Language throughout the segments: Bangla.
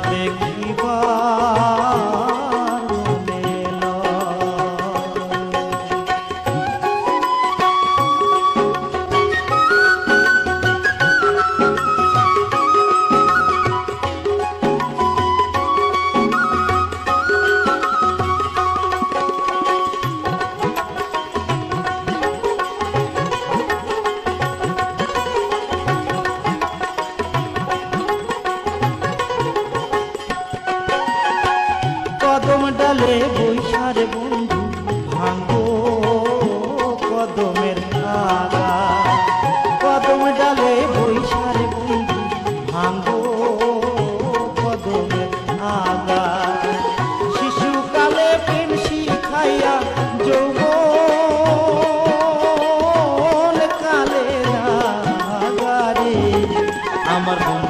তোমার ডালে বৈশারে বন্ধু ভাঙ্গো কদমের আগা কদম ডালে বৈশারে বন্ধু ভাঙ্গো কদমের আগা শিশুকালে প্রেম শিখাইয়া যৌবন কালে আমার বন্ধু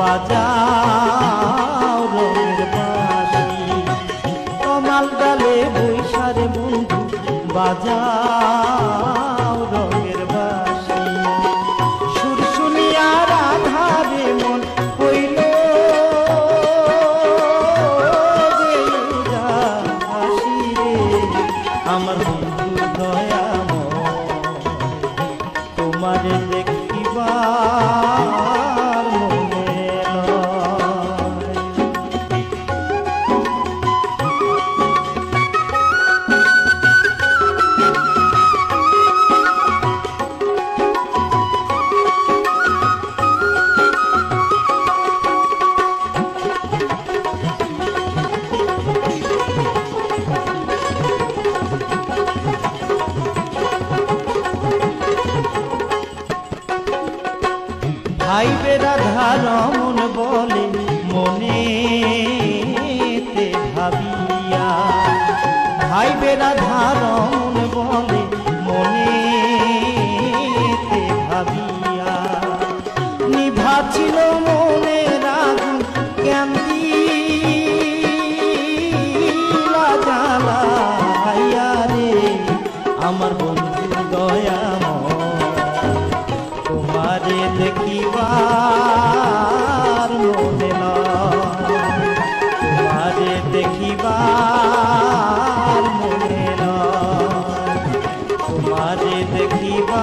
বাজাও রঙের বাঁশি। কমাল ডালে বৈশারে বন্ধু, বাজাও রঙের বাঁশি। সুর শুনিয়া রাধারে মন হইল আমার বন্ধু বলে মনে ভাবিয়া। ভাই বেড়া ধারণ বলে মনে ভাবিয়া। নিভাছিল মনে রাগু কেমনি জালাইয়া রে, আমার বন্ধু দয়া তোমারে দেখিবা। দেখিবা